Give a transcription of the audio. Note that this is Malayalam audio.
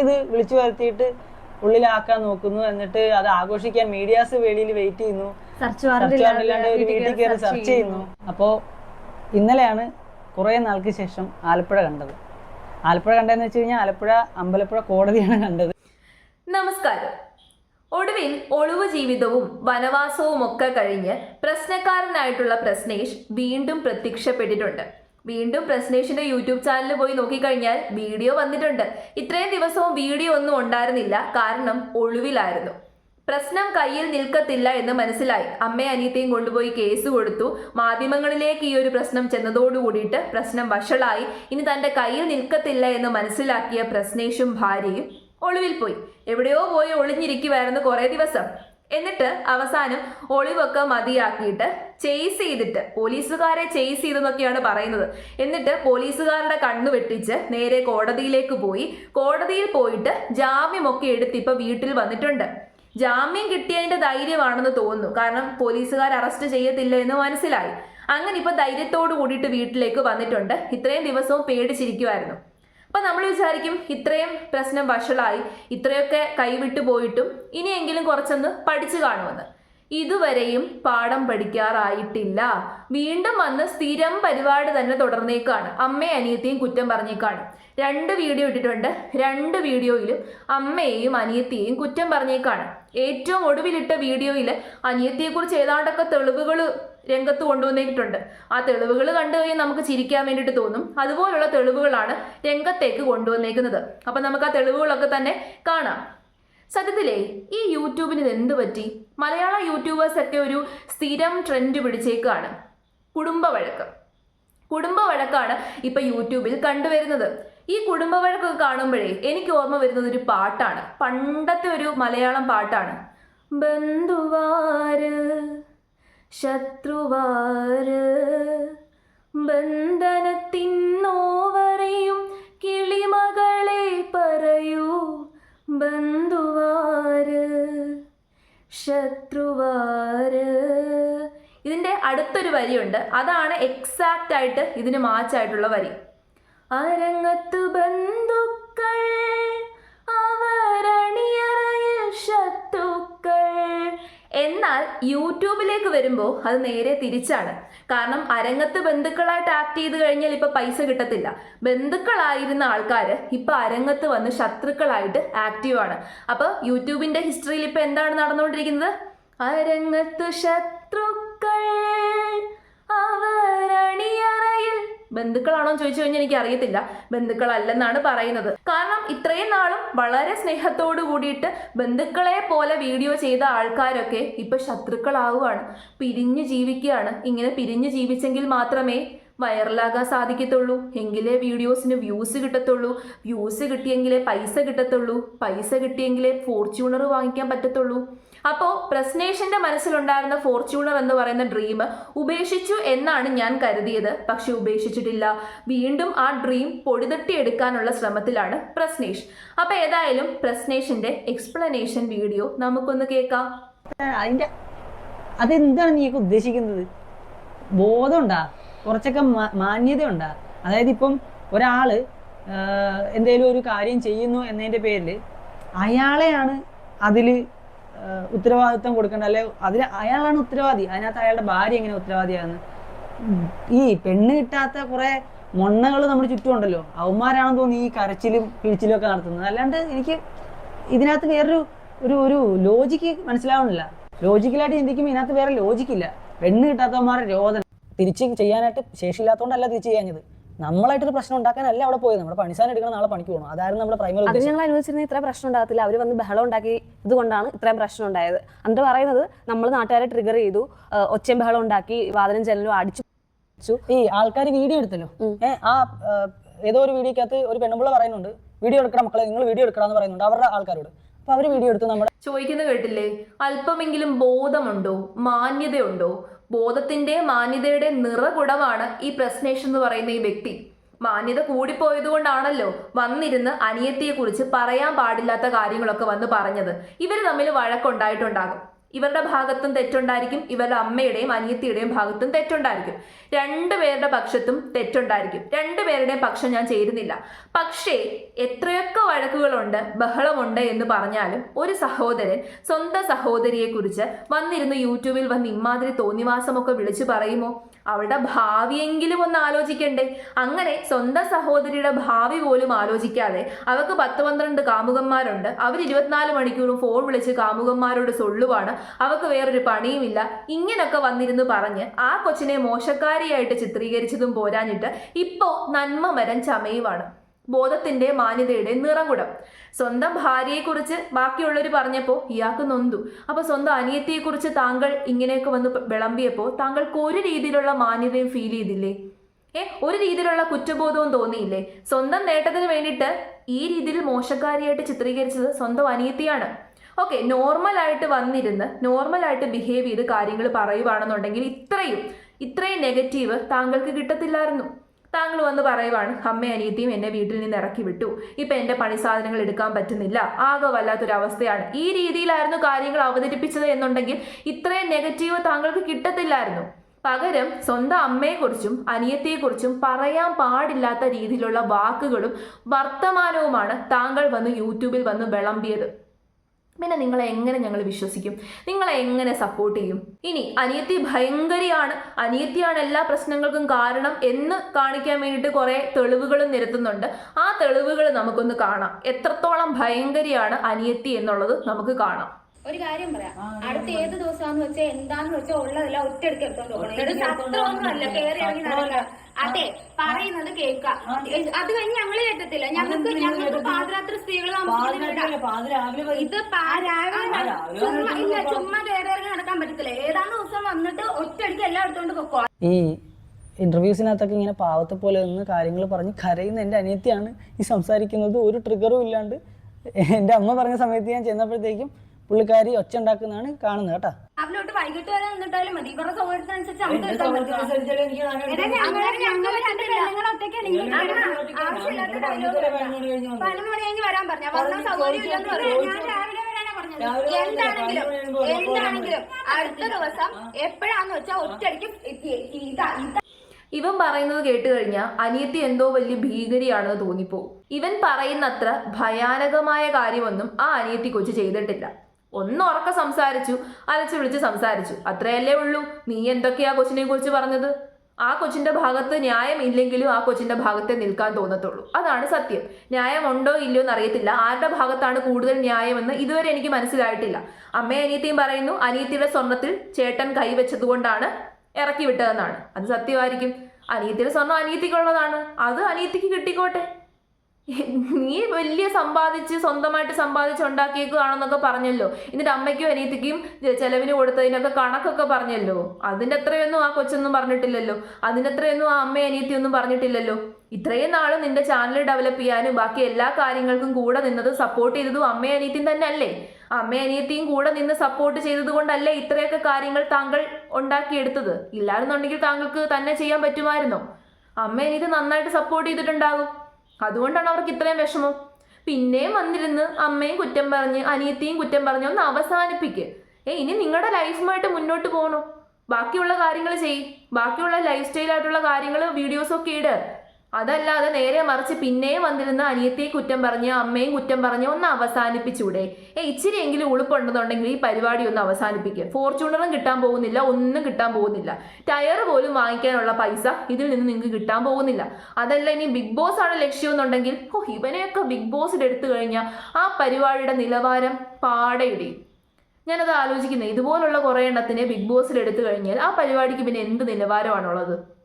ഇത് വിളിച്ചു വരുത്തിയിട്ട് ഉള്ളിലാക്കാൻ നോക്കുന്നു. എന്നിട്ട് അത് ആഘോഷിക്കാൻ മീഡിയാസ് വെളിയിൽ വെയിറ്റ് ചെയ്യുന്നു. സെർച്ച് വാറണ്ടില്ലാണ്ട് ഒരു വീട്ടിൽ കയറി സെർച്ച് ചെയ്യുന്നു. അപ്പോൾ ഇന്നലെയാണ് കുറേ നാൾക്ക് ശേഷം ആലപ്പുഴ കണ്ടത്. ആലപ്പുഴ കണ്ടതെന്ന് വെച്ച് കഴിഞ്ഞാൽ ആലപ്പുഴ അമ്പലപ്പുഴ കോടതിയാണ് കണ്ടത്. നമസ്കാരം. ഒടുവിൽ ഒളിവ് ജീവിതവും വനവാസവും ഒക്കെ കഴിഞ്ഞ് പ്രശ്നക്കാരനായിട്ടുള്ള പ്രശ്നേഷ് വീണ്ടും പ്രത്യക്ഷപ്പെട്ടിട്ടുണ്ട്. വീണ്ടും പ്രശ്നേഷിന്റെ യൂട്യൂബ് ചാനലിൽ പോയി നോക്കിക്കഴിഞ്ഞാൽ വീഡിയോ വന്നിട്ടുണ്ട്. ഇത്രയും ദിവസവും വീഡിയോ ഒന്നും ഉണ്ടായിരുന്നില്ല. കാരണം ഒളിവിലായിരുന്നു. പ്രശ്നം കയ്യിൽ നിൽക്കത്തില്ല എന്ന് മനസ്സിലായി. അമ്മയും അനിയത്തെയും കൊണ്ടുപോയി കേസ് കൊടുത്തു. മാധ്യമങ്ങളിലേക്ക് ഈ ഒരു പ്രശ്നം ചെന്നതോടുകൂടിയിട്ട് പ്രശ്നം വഷളായി. ഇനി തന്റെ കയ്യിൽ നിൽക്കത്തില്ല എന്ന് മനസ്സിലാക്കിയ പ്രശ്നേഷും ഭാര്യയും ഒളിവിൽ പോയി. എവിടെയോ പോയി ഒളിഞ്ഞിരിക്കുമായിരുന്നു കുറേ ദിവസം. എന്നിട്ട് അവസാനം ഒളിവൊക്കെ മതിയാക്കിയിട്ട് ചേസ് ചെയ്തിട്ട് പോലീസുകാരെ ചേസ് ചെയ്തെന്നൊക്കെയാണ് പറയുന്നത്. എന്നിട്ട് പോലീസുകാരുടെ കണ്ണു വെട്ടിച്ച് നേരെ കോടതിയിലേക്ക് പോയി. കോടതിയിൽ പോയിട്ട് ജാമ്യമൊക്കെ എടുത്ത് ഇപ്പൊ വീട്ടിൽ വന്നിട്ടുണ്ട്. ജാമ്യം കിട്ടിയതിന്റെ ധൈര്യമാണെന്ന് തോന്നുന്നു. കാരണം പോലീസുകാർ അറസ്റ്റ് ചെയ്യത്തില്ല എന്ന് മനസ്സിലായി. അങ്ങനെ ഇപ്പൊ ധൈര്യത്തോടു കൂടിയിട്ട് വീട്ടിലേക്ക് വന്നിട്ടുണ്ട്. ഇത്രയും ദിവസവും പേടിച്ചിരിക്കുമായിരുന്നു അപ്പൊ നമ്മൾ വിചാരിക്കും ഇത്രയും പ്രശ്നം വഷളായി ഇത്രയൊക്കെ കൈവിട്ടു പോയിട്ടും ഇനിയെങ്കിലും കുറച്ചൊന്ന് പഠിച്ചു കാണുമെന്ന്. ഇതുവരെയും പാഠം പഠിക്കാറായിട്ടില്ല. വീണ്ടും വന്ന് സ്ഥിരം പരിപാടി തന്നെ തുടർന്നേക്കാണ്. അമ്മയും അനിയത്തിയും കുറ്റം പറഞ്ഞേക്കാണ്. രണ്ട് വീഡിയോ ഇട്ടിട്ടുണ്ട്. രണ്ട് വീഡിയോയിലും അമ്മയെയും അനിയത്തിയെയും കുറ്റം പറഞ്ഞേക്കാണ്. ഏറ്റവും ഒടുവിലിട്ട വീഡിയോയിൽ അനിയത്തിയെക്കുറിച്ച് ഏതാണ്ടൊക്കെ തെളിവുകൾ രംഗത്ത് കൊണ്ടുവന്നിട്ടുണ്ട്. ആ തെളിവുകൾ കണ്ടു കഴിഞ്ഞാൽ നമുക്ക് ചിരിക്കാൻ വേണ്ടിയിട്ട് തോന്നും. അതുപോലുള്ള തെളിവുകളാണ് രംഗത്തേക്ക് കൊണ്ടുവന്നേക്കുന്നത്. അപ്പം നമുക്ക് ആ തെളിവുകളൊക്കെ തന്നെ കാണാം. സത്യത്തിലേ ഈ യൂട്യൂബിന് എന്ത് പറ്റി? മലയാള യൂട്യൂബേഴ്സൊക്കെ ഒരു സ്ഥിരം ട്രെൻഡ് പിടിച്ചേക്കാണ്. കുടുംബ വഴക്ക്. കുടുംബ വഴക്കാണ് ഇപ്പൊ യൂട്യൂബിൽ കണ്ടുവരുന്നത്. ഈ കുടുംബ വഴക്കൊക്കെ കാണുമ്പോഴേ എനിക്ക് ഓർമ്മ വരുന്നത് ഒരു പാട്ടാണ്. പണ്ടത്തെ ഒരു മലയാളം പാട്ടാണ്. ബന്ധുവാര്. ശത്രുവാര് ബന്ധനത്തിന്നോവരെയും കിളിമകളെ പറയൂ ബന്ധുവാര് ശത്രുവാര്. ഇതിന്റെ അടുത്തൊരു വരിയുണ്ട്. അതാണ് എക്സാക്റ്റ് ആയിട്ട് ഇതിന് മാച്ചായിട്ടുള്ള വരി. അരങ്ങത്ത് ബന്ധുക്കൾ എന്നാൽ യൂട്യൂബിലേക്ക് വരുമ്പോൾ അത് നേരെ തിരിച്ചാണ്. കാരണം അരങ്ങത്ത് ബന്ധുക്കളായിട്ട് ആക്ട് ചെയ്ത് കഴിഞ്ഞാൽ ഇപ്പൊ പൈസ കിട്ടത്തില്ല. ബന്ധുക്കളായിരുന്ന ആൾക്കാർ ഇപ്പൊ അരങ്ങത്ത് വന്ന് ശത്രുക്കളായിട്ട് ആക്റ്റീവ് ആണ്. അപ്പൊ യൂട്യൂബിന്റെ ഹിസ്റ്ററിയിൽ ഇപ്പൊ എന്താണ് നടന്നുകൊണ്ടിരിക്കുന്നത്? അരങ്ങത്ത് ശത്രുക്കൾ ബന്ധുക്കളാണോ എന്ന് ചോദിച്ചു കഴിഞ്ഞാൽ എനിക്ക് അറിയത്തില്ല ബന്ധുക്കളല്ലെന്നാണ് പറയുന്നത്. കാരണം ഇത്രയും നാളും വളരെ സ്നേഹത്തോടു കൂടിയിട്ട് ബന്ധുക്കളെ പോലെ വീഡിയോ ചെയ്ത ആൾക്കാരൊക്കെ ഇപ്പൊ ശത്രുക്കളാവുകയാണ് പിരിഞ്ഞു ജീവിക്കുകയാണ്. ഇങ്ങനെ പിരിഞ്ഞു ജീവിച്ചെങ്കിൽ മാത്രമേ വൈറലാകാൻ സാധിക്കത്തുള്ളൂ. എങ്കിലേ വീഡിയോസിന് വ്യൂസ് കിട്ടത്തുള്ളൂ. വ്യൂസ് കിട്ടിയെങ്കിലേ പൈസ കിട്ടത്തുള്ളൂ. പൈസ കിട്ടിയെങ്കിലേ ഫോർച്യൂണർ വാങ്ങിക്കാൻ പറ്റത്തുള്ളൂ. അപ്പോൾ പ്രശ്നേഷിന്റെ മനസ്സിലുണ്ടായിരുന്ന ഫോർച്യൂണർ എന്ന് പറയുന്ന ഡ്രീം ഉപേക്ഷിച്ചു എന്നാണ് ഞാൻ കരുതിയത്. പക്ഷെ ഉപേക്ഷിച്ചിട്ടില്ല. വീണ്ടും ആ ഡ്രീം പൊടിതട്ടിയെടുക്കാനുള്ള ശ്രമത്തിലാണ് പ്രശ്നേഷ്. അപ്പൊ ഏതായാലും പ്രശ്നേഷിന്റെ എക്സ്പ്ലനേഷൻ വീഡിയോ നമുക്കൊന്ന് കേൾക്കാം. അതിന്റെ അതെന്താണ് നീ ഉദ്ദേശിക്കുന്നത്? ബോധമുണ്ടാ? കുറച്ചൊക്കെ മാന്യതയുണ്ടാ? അതായത് ഇപ്പം ഒരാൾ എന്തെങ്കിലും ഒരു കാര്യം ചെയ്യുന്നു എന്നതിന്റെ പേരിൽ അയാളെയാണ് അതിൽ ഉത്തരവാദിത്വം കൊടുക്കേണ്ട അല്ലെ അതിൽ അയാളാണ് ഉത്തരവാദി അതിനകത്ത് അയാളുടെ ഭാര്യ എങ്ങനെ ഉത്തരവാദിയാകുന്നത് ഈ പെണ്ണ് കിട്ടാത്ത കുറെ മൊണ്ണകൾ നമ്മുടെ ചുറ്റും ഉണ്ടല്ലോ അവന്മാരാണെന്ന് തോന്നി ഈ കരച്ചിലും പിഴിച്ചിലും ഒക്കെ നടത്തുന്നത്. അല്ലാണ്ട് എനിക്ക് ഇതിനകത്ത് വേറൊരു ഒരു ഒരു ലോജിക്ക് മനസ്സിലാവുന്നില്ല. ലോജിക്കലായിട്ട് ചിന്തിക്കുമ്പോൾ ഇതിനകത്ത് വേറെ ലോജിക്കില്ല പെണ്ണ് കിട്ടാത്തവന്മാരുടെ രോധന തിരിച്ച് ചെയ്യാനായിട്ട് ശേഷിയില്ലാത്തതുകൊണ്ടല്ല തിരിച്ച് ചെയ്യാഞ്ഞത്. നമ്മളായിട്ടൊരു പ്രശ്നം ഉണ്ടാക്കാനല്ല അവിടെ പോയത്. നമ്മുടെ പണിസാൻ എടുക്കണം നാളെ പണിക്ക് പോകണം അതായിരുന്നു നമ്മുടെ പ്രൈമറി അത് ഞങ്ങൾ അനുവദിച്ചിരുന്ന ഇത്ര പ്രശ്നം ഉണ്ടാകത്തില്ല. അവർ വന്ന് ബഹളം ഉണ്ടാക്കി ഇതുകൊണ്ടാണ് ഇത്രയും പ്രശ്നം ഉണ്ടായത്. എന്നിട്ട് പറയുന്നത് നമ്മൾ നാട്ടുകാരെ ട്രിഗർ ചെയ്തു. ഒച്ചയും ബഹളം ഉണ്ടാക്കി വാതിലും ജനലും അടിച്ചു ഈ ആൾക്കാർ വീഡിയോ എടുത്തല്ലോ. ഏഹ് ആ ഏതോ ഒരു വീഡിയോക്കകത്ത് ഒരു പെണ്ണുമ്പിള്ള പറയുന്നുണ്ട്. വീഡിയോ എടുക്കണം മക്കളെ നിങ്ങൾ വീഡിയോ എടുക്കണം പറയുന്നുണ്ട് അവരുടെ ആൾക്കാരോട്. അപ്പൊ അവർ വീഡിയോ എടുത്ത് നമ്മുടെ ചോദിക്കുന്നത് കേട്ടില്ലേ? അല്പമെങ്കിലും ബോധമുണ്ടോ? മാന്യതയുണ്ടോ? ബോധത്തിന്റെ മാന്യതയുടെ നിറകുടമാണ് ഈ പ്രശ്നേഷ് എന്ന് പറയുന്ന ഈ വ്യക്തി. മാന്യത കൂടിപ്പോയത് കൊണ്ടാണല്ലോ വന്നിരുന്ന് അനിയത്തിയെ കുറിച്ച് പറയാൻ പാടില്ലാത്ത കാര്യങ്ങളൊക്കെ വന്ന് പറഞ്ഞത്. ഇവർ തമ്മിൽ വഴക്കുണ്ടായിട്ടുണ്ടാകും. ഇവരുടെ ഭാഗത്തും തെറ്റുണ്ടായിരിക്കും ഇവരുടെ അമ്മയുടെയും അനിയത്തിയുടെയും ഭാഗത്തും തെറ്റുണ്ടായിരിക്കും. രണ്ടുപേരുടെ പക്ഷത്തും തെറ്റുണ്ടായിരിക്കും. രണ്ടുപേരുടെയും പക്ഷം ഞാൻ ചേരുന്നില്ല. പക്ഷേ എത്രയൊക്കെ വഴക്കുകളുണ്ട് ബഹളമുണ്ട് എന്ന് പറഞ്ഞാലും ഒരു സഹോദരൻ സ്വന്തം സഹോദരിയെക്കുറിച്ച് വന്നിരുന്ന് യൂട്യൂബിൽ വന്ന് ഇമാതിരി തോന്നിവാസമൊക്കെ വിളിച്ചു പറയുമോ? അവളുടെ ഭാവിയെങ്കിലും ഒന്ന് ആലോചിക്കണ്ടേ. അങ്ങനെ സ്വന്തം സഹോദരിയുടെ ഭാവി പോലും ആലോചിക്കാതെ അവൾക്ക് പത്ത് പന്ത്രണ്ട് കാമുകന്മാരുണ്ട്. അവർ ഇരുപത്തിനാല് മണിക്കൂറും ഫോൺ വിളിച്ച് കാമുകന്മാരോട് സൊള്ളുവാണ് അവൾക്ക് വേറൊരു പണിയുമില്ല. ഇങ്ങനൊക്കെ വന്നിരുന്ന് പറഞ്ഞ് ആ കൊച്ചിനെ മോശക്കാരിയായിട്ട് ചിത്രീകരിച്ചതും പോരാഞ്ഞിട്ട് ഇപ്പോൾ നന്മ മരം ചമയുവാണ്. ബോധത്തിന്റെ മാന്യതയുടെ നിറകുടം. സ്വന്തം ഭാര്യയെക്കുറിച്ച് ബാക്കിയുള്ളവർ പറഞ്ഞപ്പോൾ ഇയാൾക്ക് നൊന്തു. അപ്പൊ സ്വന്തം അനിയത്തിയെക്കുറിച്ച് താങ്കൾ ഇങ്ങനെയൊക്കെ വന്ന് വിളമ്പിയപ്പോൾ താങ്കൾക്ക് ഒരു രീതിയിലുള്ള മാന്യതയും ഫീൽ ചെയ്തില്ലേ? ഏ ഒരു രീതിയിലുള്ള കുറ്റബോധവും തോന്നിയില്ലേ? സ്വന്തം നേട്ടത്തിന് വേണ്ടിയിട്ട് ഈ രീതിയിൽ മോശക്കാരിയായിട്ട് ചിത്രീകരിച്ചത് സ്വന്തം അനിയത്തിയാണ്. ഓക്കെ നോർമലായിട്ട് വന്നിരുന്ന് നോർമലായിട്ട് ബിഹേവ് ചെയ്ത് കാര്യങ്ങൾ പറയുവാണെന്നുണ്ടെങ്കിൽ ഇത്രയും ഇത്രയും നെഗറ്റീവ് താങ്കൾക്ക് കിട്ടത്തില്ലായിരുന്നു. താങ്കൾ വന്ന് പറയുവാണ് അമ്മ അനിയത്തിയും എന്നെ വീട്ടിൽ നിന്ന് ഇറക്കി വിട്ടു. ഇപ്പൊ എന്റെ പണി സാധനങ്ങൾ എടുക്കാൻ പറ്റുന്നില്ല. ആകെ വല്ലാത്തൊരവസ്ഥയാണ്. ഈ രീതിയിലായിരുന്നു കാര്യങ്ങൾ അവതരിപ്പിച്ചത് എന്നുണ്ടെങ്കിൽ ഇത്രയും നെഗറ്റീവ് താങ്കൾക്ക് കിട്ടത്തില്ലായിരുന്നു. പകരം സ്വന്തം അമ്മയെക്കുറിച്ചും അനിയത്തിയെക്കുറിച്ചും പറയാൻ പാടില്ലാത്ത രീതിയിലുള്ള വാക്കുകളും വർത്തമാനവുമാണ് താങ്കൾ വന്ന് യൂട്യൂബിൽ വന്ന് വിളമ്പിയത്. പിന്നെ നിങ്ങളെ എങ്ങനെ ഞങ്ങൾ വിശ്വസിക്കും? നിങ്ങളെ എങ്ങനെ സപ്പോർട്ട് ചെയ്യും? ഇനി അനിയത്തി ഭയങ്കരിയാണ്. അനിയത്തിയാണ് എല്ലാ പ്രശ്നങ്ങൾക്കും കാരണം എന്ന് കാണിക്കാൻ വേണ്ടിയിട്ട് കുറേ തെളിവുകളും നിരത്തുന്നുണ്ട്. ആ തെളിവുകൾ നമുക്കൊന്ന് കാണാം. എത്രത്തോളം ഭയങ്കരിയാണ് അനിയത്തി എന്നുള്ളത് നമുക്ക് കാണാം. ഒരു കാര്യം പറയാം. അടുത്ത ഏത് ദിവസമാന്ന് വെച്ചാൽ എന്താന്ന് വെച്ചാൽ ഉള്ളതെല്ലാം ഒറ്റയെടുക്ക് എടുത്തോണ്ട് പോകണം. ഇത് സത്രമൊന്നുമല്ല കയറി ഇറങ്ങി നടക്കുക. അതെ പറയുന്നത് കേൾക്ക അത് കഴിഞ്ഞ് ഞങ്ങൾ കേട്ടത്തില്ല. ഞങ്ങൾക്ക് ഞങ്ങൾക്ക് പാതിരാത്രി സ്ത്രീകൾ ഇത് ഇല്ല ചുമ്മാ കയറി ഇറങ്ങി നടക്കാൻ പറ്റത്തില്ല. ഏതാണ്ട് ദിവസം വന്നിട്ട് ഒറ്റയടിക്ക് എല്ലാം എടുത്തോണ്ട് പൊക്കോ. ഈ ഇന്റർവ്യൂസിനകത്തൊക്കെ ഇങ്ങനെ പാവത്തെ പോലെ നിന്ന് കാര്യങ്ങൾ പറഞ്ഞ് കരയുന്ന എന്റെ അനിയത്തിയാണ് ഈ സംസാരിക്കുന്നത്. ഒരു ട്രിഗറും ഇല്ലാണ്ട് എന്റെ അമ്മ പറഞ്ഞ സമയത്ത് ഞാൻ ചെന്നപ്പോഴത്തേക്കും പുള്ളിക്കാരി ഒച്ച ഉണ്ടാക്കുന്നതാണ് കാണുന്നത് കേട്ടോ. വൈകിട്ട് വരെ നിന്നിട്ടാലും മതി. ഇവരുടെ സൗകര്യത്തിനനുസരിച്ച് നമുക്ക് എടുക്കാൻ. പതിനൊന്ന് മണി കഴിഞ്ഞ് വരാൻ പറഞ്ഞു. വന്ന സൗകര്യം ഇല്ലെന്ന് പറഞ്ഞു. ഞാൻ രാവിലെ വരാനാ പറഞ്ഞത്. എന്താണെങ്കിലും എന്താണെങ്കിലും അടുത്ത ദിവസം എപ്പോഴാന്ന് വെച്ചാൽ ഒറ്റയടിക്ക് ഇതാ ഇതാ. ഇവൻ പറയുന്നത് കേട്ട് കഴിഞ്ഞാൽ അനിയത്തി എന്തോ വലിയ ഭീകരിയാണെന്ന് തോന്നിപ്പോ ഇവൻ പറയുന്നത്ര ഭയാനകമായ കാര്യമൊന്നും ആ അനിയത്തി കൊച്ചു ചെയ്തിട്ടില്ല. ഒന്ന് സംസാരിച്ചു അലച്ചു വിളിച്ച് സംസാരിച്ചു. അത്രയല്ലേ ഉള്ളൂ. നീ എന്തൊക്കെയാ കൊച്ചിനെ കുറിച്ച് പറഞ്ഞത്? ആ കൊച്ചിന്റെ ഭാഗത്ത് ന്യായം ഇല്ലെങ്കിലും ആ കൊച്ചിന്റെ ഭാഗത്തെ നിൽക്കാൻ തോന്നത്തുള്ളൂ. അതാണ് സത്യം. ന്യായം ഉണ്ടോ ഇല്ലയോ എന്ന് അറിയത്തില്ല ആരുടെ ഭാഗത്താണ് കൂടുതൽ ന്യായമെന്ന് ഇതുവരെ എനിക്ക് മനസ്സിലായിട്ടില്ല. അമ്മയും അനിയത്തിയും പറയുന്നു അനിയത്തിയുടെ സ്വർണത്തിൽ ചേട്ടൻ കൈവച്ചതുകൊണ്ടാണ് ഇറക്കി വിട്ടതെന്നാണ്. അത് സത്യമായിരിക്കും. അനിയത്തിയുടെ സ്വർണം അനിയത്തിക്കുള്ളതാണ്. അത് അനിയത്തിക്ക് കിട്ടിക്കോട്ടെ. നീ വലിയ സമ്പാദിച്ച് സ്വന്തമായിട്ട് സമ്പാദിച്ച് ഉണ്ടാക്കിയേക്കുകയാണെന്നൊക്കെ പറഞ്ഞല്ലോ. എന്നിട്ട് അമ്മയ്ക്കും അനിയത്തിക്കും ചെലവിന് കൊടുത്തതിനൊക്കെ കണക്കൊക്കെ പറഞ്ഞല്ലോ. അതിന്റെ അത്രയൊന്നും ആ കൊച്ചൊന്നും പറഞ്ഞിട്ടില്ലല്ലോ. അതിന്റെ അത്രയൊന്നും ആ അമ്മയും അനിയത്തിയൊന്നും പറഞ്ഞിട്ടില്ലല്ലോ. ഇത്രയും നാൾ നിന്റെ ചാനൽ ഡെവലപ്പ് ചെയ്യാനും ബാക്കി എല്ലാ കാര്യങ്ങൾക്കും കൂടെ നിന്നത് സപ്പോർട്ട് ചെയ്തതും അമ്മയും അനിയത്തിയും തന്നെ അല്ലേ അമ്മയും അനിയത്തിയും കൂടെ നിന്ന് സപ്പോർട്ട് ചെയ്തത് കൊണ്ടല്ലേ ഇത്രയൊക്കെ കാര്യങ്ങൾ താങ്കൾ ഉണ്ടാക്കിയെടുത്തത്? ഇല്ലായിരുന്നുണ്ടെങ്കിൽ താങ്കൾക്ക് തന്നെ ചെയ്യാൻ പറ്റുമായിരുന്നോ? അമ്മ ഇത് നന്നായിട്ട് സപ്പോർട്ട് ചെയ്തിട്ടുണ്ടാകും. അതുകൊണ്ടാണ് അവർക്ക് ഇത്രയും വിഷമം. പിന്നെയും വന്നിരുന്ന് അമ്മയും കുറ്റം പറഞ്ഞ് അനിയത്തിയും കുറ്റം പറഞ്ഞ് ഒന്ന് അവസാനിപ്പിക്കുക ഏ ഇനി നിങ്ങളുടെ ലൈഫുമായിട്ട് മുന്നോട്ട് പോകണോ ബാക്കിയുള്ള കാര്യങ്ങൾ ചെയ്. ബാക്കിയുള്ള ലൈഫ് സ്റ്റൈലായിട്ടുള്ള കാര്യങ്ങൾ വീഡിയോസൊക്കെ ഇട്. അതല്ലാതെ നേരെ മറിച്ച് പിന്നെയും വന്നിരുന്ന അനിയത്തിയെ കുറ്റം പറഞ്ഞ് അമ്മയും കുറ്റം പറഞ്ഞ് ഒന്ന് അവസാനിപ്പിച്ചൂടെ? ഏ ഇച്ചിരിയെങ്കിലും ഉളുപ്പുണ്ടെന്നുണ്ടെങ്കിൽ ഈ പരിപാടി ഒന്ന് അവസാനിപ്പിക്കുക ഫോർച്യൂണറും കിട്ടാൻ പോകുന്നില്ല ഒന്നും കിട്ടാൻ പോകുന്നില്ല. ടയർ പോലും വാങ്ങിക്കാനുള്ള പൈസ ഇതിൽ നിന്ന് നിങ്ങൾക്ക് കിട്ടാൻ പോകുന്നില്ല. അതല്ല ഇനി ബിഗ് ബോസ് ആണ് ലക്ഷ്യം എന്നുണ്ടെങ്കിൽ ഓ ഇവനെയൊക്കെ ബിഗ് ബോസിൽ എടുത്തു കഴിഞ്ഞാൽ ആ പരിപാടിയുടെ നിലവാരം പാടെ ഇടിയും ഞാനത് ആലോചിക്കുന്നത് ഇതുപോലുള്ള കുറേ എണ്ണത്തിനെ ബിഗ് ബോസിൽ എടുത്തു കഴിഞ്ഞാൽ ആ പരിപാടിക്ക് പിന്നെ എന്ത് നിലവാരമാണുള്ളത്?